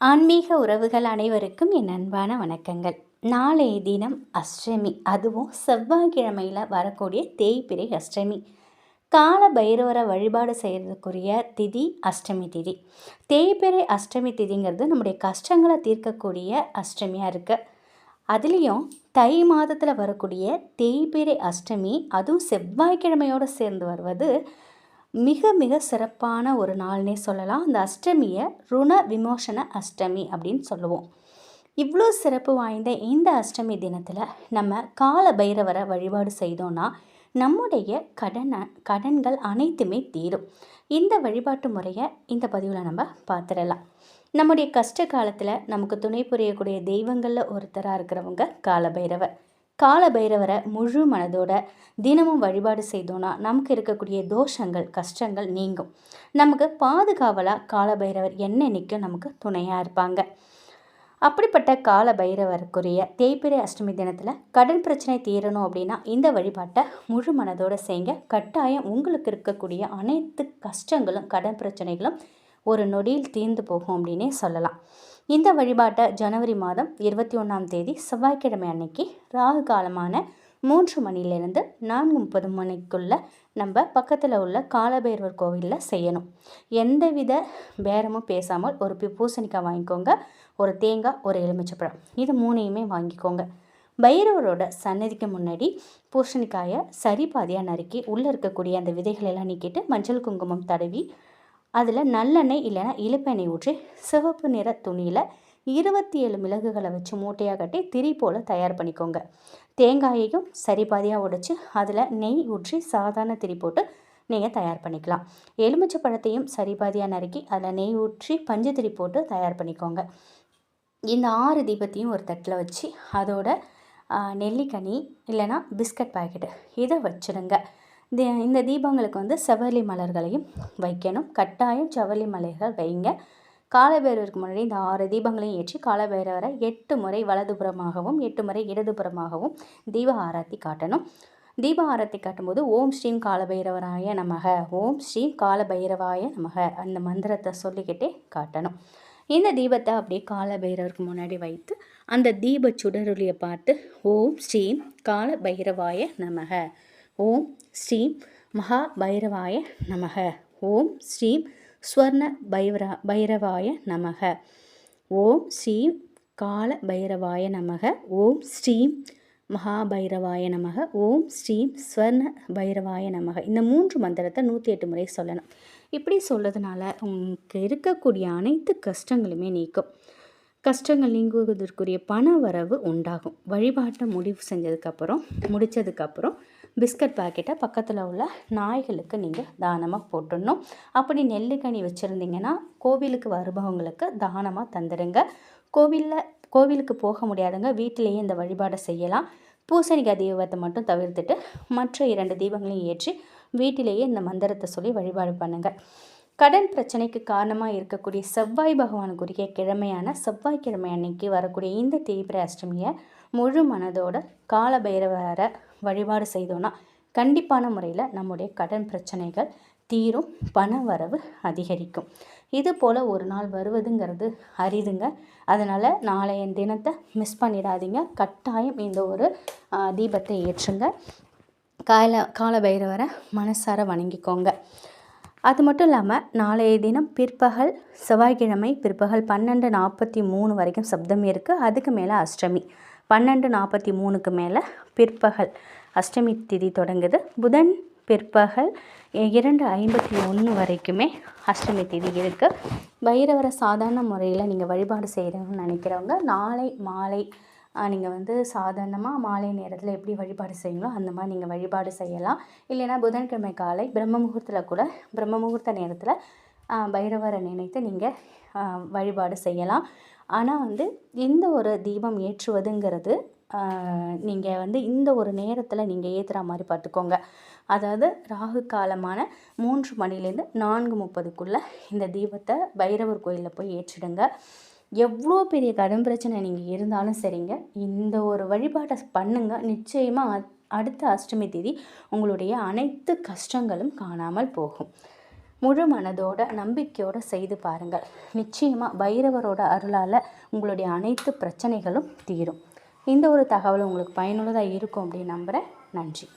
ஆன்மீக உறவுகள் அனைவருக்கும் என் அன்பான வணக்கங்கள். நாளைய தினம் அஷ்டமி. அதுவும் செவ்வாய்க்கிழமையில் வரக்கூடிய தேய்பிரை அஷ்டமி. கால பைரவரை வழிபாடு செய்கிறதுக்குரிய திதி அஷ்டமி திதி. தேய்பிரை அஷ்டமி திதிங்கிறது நம்முடைய கஷ்டங்களை தீர்க்கக்கூடிய அஷ்டமியாக இருக்குது அதுலேயும் தை மாதத்தில் வரக்கூடிய தேய்பிரை அஷ்டமி அதுவும் செவ்வாய்க்கிழமையோடு சேர்ந்து வருவது மிக மிக சிறப்பான ஒரு நாள்னே சொல்லலாம். அந்த அஷ்டமியை ருண விமோசன அஷ்டமி அப்படின்னு சொல்லுவோம். இவ்வளோ சிறப்பு வாய்ந்த இந்த அஷ்டமி தினத்தில் நம்ம கால பைரவரை வழிபாடு செய்தோன்னா நம்முடைய கடனை கடன்கள் அனைத்துமே தீரும். இந்த வழிபாட்டு முறையை இந்த பதிவில் நம்ம பார்த்துடலாம் நம்முடைய கஷ்ட காலத்தில் நமக்கு துணை புரியக்கூடிய தெய்வங்களில் ஒருத்தராக இருக்கிறவங்க காலபைரவர் காலபைரவரை முழு மனதோட தினமும் வழிபாடு செய்தோன்னா நமக்கு இருக்கக்கூடிய தோஷங்கள் கஷ்டங்கள் நீங்கும். நமக்கு பாதுகாவலாக காலபைரவர் என்னென்னைக்கும் நமக்கு துணையாக இருப்பாங்க? அப்படிப்பட்ட கால பைரவருக்குரிய தேய்பிரை அஷ்டமி தினத்தில் கடன் பிரச்சனை தீரணும் அப்படின்னா இந்த வழிபாட்டை முழு மனதோடு செய்யுங்க கட்டாயம் உங்களுக்கு இருக்கக்கூடிய அனைத்து கஷ்டங்களும் கடன் பிரச்சனைகளும் ஒரு நொடியில் தீர்ந்து போகும் அப்படின்னே சொல்லலாம். இந்த வழிபாட்டை ஜனவரி மாதம் இருபத்தி ஒன்றாம் தேதி செவ்வாய்க்கிழமை அன்னைக்கு ராகு காலமான மூன்று மணிலேருந்து நான்கு முப்பது மணிக்குள்ளே நம்ம பக்கத்தில் உள்ள காலபைரவர் கோவிலில் செய்யணும். எந்தவித பேரமும் பேசாமல் ஒரு பூசணிக்காய் வாங்கிக்கோங்க ஒரு தேங்காய் ஒரு எலுமிச்சப்பழம். இது மூணையுமே வாங்கிக்கோங்க. பைரவரோட சன்னதிக்கு முன்னாடி பூசணிக்காயை சரி பாதியாக நறுக்கி உள்ளே இருக்கக்கூடிய அந்த விதைகளெல்லாம் நீக்கிட்டு மஞ்சள் குங்குமம் தடவி அதில் நல்லெண்ணெய் இல்லைன்னா இழுப்பெண்ணெய் ஊற்றி சிவப்பு நிற துணியில் இருபத்தி ஏழு மிளகுகளை வச்சு மூட்டையாக கட்டி திரி போல் தயார் பண்ணிக்கோங்க. தேங்காயையும் சரி பாதியாக உடைச்சி அதில் நெய் ஊற்றி சாதாரண திரி போட்டு நீங்கள் தயார் பண்ணிக்கலாம். எலுமிச்சை பழத்தையும் சரி பாதியாக நறுக்கி அதில் நெய் ஊற்றி பஞ்சு திரி போட்டு தயார் பண்ணிக்கோங்க. இந்த ஆறு தீபத்தையும் ஒரு தட்டில் வச்சு அதோட நெல்லிக்கனி இல்லைனா பிஸ்கட் பாக்கெட்டு இதை வச்சுடுங்க இந்த தீபங்களுக்கு வந்து செவலி மலர்களையும் வைக்கணும். கட்டாயம் செவலி மலர்கள் வைங்க. காலபைரவருக்கு முன்னாடி இந்த ஆறு தீபங்களையும் ஏற்றி காலபைரவரை எட்டு முறை வலதுபுறமாகவும் எட்டு முறை இடதுபுறமாகவும் தீப ஆராத்தி காட்டணும். தீப ஆரத்தி காட்டும்போது ஓம் ஸ்ரீம் காலபைரவராய நமக ஓம் ஸ்ரீம் காலபைரவாய நமக அந்த மந்திரத்தை சொல்லிக்கிட்டே காட்டணும். இந்த தீபத்தை அப்படியே காலபைரவருக்கு முன்னாடி வைத்து அந்த தீப சுடருளியை பார்த்து ஓம் ஸ்ரீம் காலபைரவாய நமக. ஓம் ஸ்ரீம் மகா பைரவாய நமக. ஓம் ஸ்ரீம் ஸ்வர்ண பைரா பைரவாய நமக. ஓம் ஸ்ரீம் கால பைரவாய நமக. ஓம் ஸ்ரீம் மகாபைரவாய நமக. ஓம் ஸ்ரீம் ஸ்வர்ண பைரவாய நமக. இந்த மூன்று மந்திரத்தை நூற்றி எட்டு முறை சொல்லணும். இப்படி சொல்கிறதுனால உங்களுக்கு இருக்கக்கூடிய அனைத்து கஷ்டங்களுமே நீக்கும். கஷ்டங்கள் நீங்குவதற்குரிய பண வரவு உண்டாகும். வழிபாட்டை முடிவு செஞ்சதுக்கப்புறம் முடித்ததுக்கப்புறம் பிஸ்கட் பாக்கெட்டை பக்கத்தில் உள்ள நாய்களுக்கு நீங்கள் தானமாக போட்டுடணும். அப்படி நெல்லுக்கனி வச்சுருந்தீங்கன்னா கோவிலுக்கு வருபவங்களுக்கு தானமாக தந்துடுங்க. கோவிலில் கோவிலுக்கு போக முடியாதவங்க வீட்டிலேயே இந்த வழிபாடை செய்யலாம். பூசணிக்காய் தீபத்தை மட்டும் தவிர்த்துட்டு மற்ற இரண்டு தீபங்களையும் ஏற்றி வீட்டிலேயே இந்த மந்திரத்தை சொல்லி வழிபாடு பண்ணுங்கள் கடன் பிரச்சனைக்கு காரணமாக இருக்கக்கூடிய செவ்வாய் பகவானுக்குரிய கிழமையான செவ்வாய்க்கிழமை அன்னைக்கு வரக்கூடிய இந்த தீபிர அஷ்டமியை முழு மனதோட கால பைரவரை வழிபாடு செய்தோன்னா கண்டிப்பான முறையில் நம்முடைய கடன் பிரச்சனைகள் தீரும் பண வரவு அதிகரிக்கும். இது போல் ஒரு நாள் வருவதுங்கிறது அரிதுங்க. அதனால் நாளைய தினத்தை மிஸ் பண்ணிடாதீங்க. கட்டாயம் இந்த ஒரு தீபத்தை ஏற்றுங்க. கால கால பைரவரை மனசார வணங்கிக்கோங்க. அது மட்டும் இல்லாமல் நாளைய தினம் பிற்பகல் செவ்வாய்க்கிழமை பிற்பகல் பன்னெண்டு நாற்பத்தி மூணு வரைக்கும் சப்தம் இருக்குது அதுக்கு மேலே அஷ்டமி. பன்னெண்டு நாற்பத்தி மூணுக்கு மேலே பிற்பகல் அஷ்டமி திதி தொடங்குது. புதன் பிற்பகல் இரண்டு ஐம்பத்தி ஒன்று வரைக்குமே அஷ்டமி திதி இருக்குது பைரவரை சாதாரண முறையில் நீங்கள் வழிபாடு செய்கிறோம்னு நினைக்கிறவங்க நாளை மாலை நீங்கள் வந்து சாதாரணமாக மாலை நேரத்தில் எப்படி வழிபாடு செய்யுங்களோ அந்த மாதிரி நீங்கள் வழிபாடு செய்யலாம். இல்லைன்னா புதன்கிழமை காலை பிரம்ம முகூர்த்தத்தில் கூட பிரம்ம முகூர்த்த நேரத்தில் பைரவரை நினைத்து நீங்கள் வழிபாடு செய்யலாம். ஆனால் வந்து இந்த ஒரு தீபம் ஏற்றுவதுங்கிறது நீங்கள் வந்து இந்த ஒரு நேரத்தில் நீங்கள் ஏற்றுற மாதிரி பார்த்துக்கோங்க அதாவது ராகு காலமான மூன்று மணிலேருந்து நான்கு முப்பதுக்குள்ளே இந்த தீபத்தை பைரவர் கோயிலில் போய் ஏற்றிடுங்க. எவ்வளோ பெரிய கடன் பிரச்சனை நீங்கள் இருந்தாலும் சரிங்க. இந்த ஒரு வழிபாட்டை பண்ணுங்கள் நிச்சயமாக அடுத்த அஷ்டமி தேதி உங்களுடைய அனைத்து கஷ்டங்களும் காணாமல் போகும். முழு மனதோட நம்பிக்கையோடு செய்து பாருங்கள். நிச்சயமாக பைரவரோட அருளால் உங்களுடைய அனைத்து பிரச்சனைகளும் தீரும். இந்த ஒரு தகவல் உங்களுக்கு பயனுள்ளதாக இருக்கும் அப்படின்னு நம்புகிறேன் நன்றி.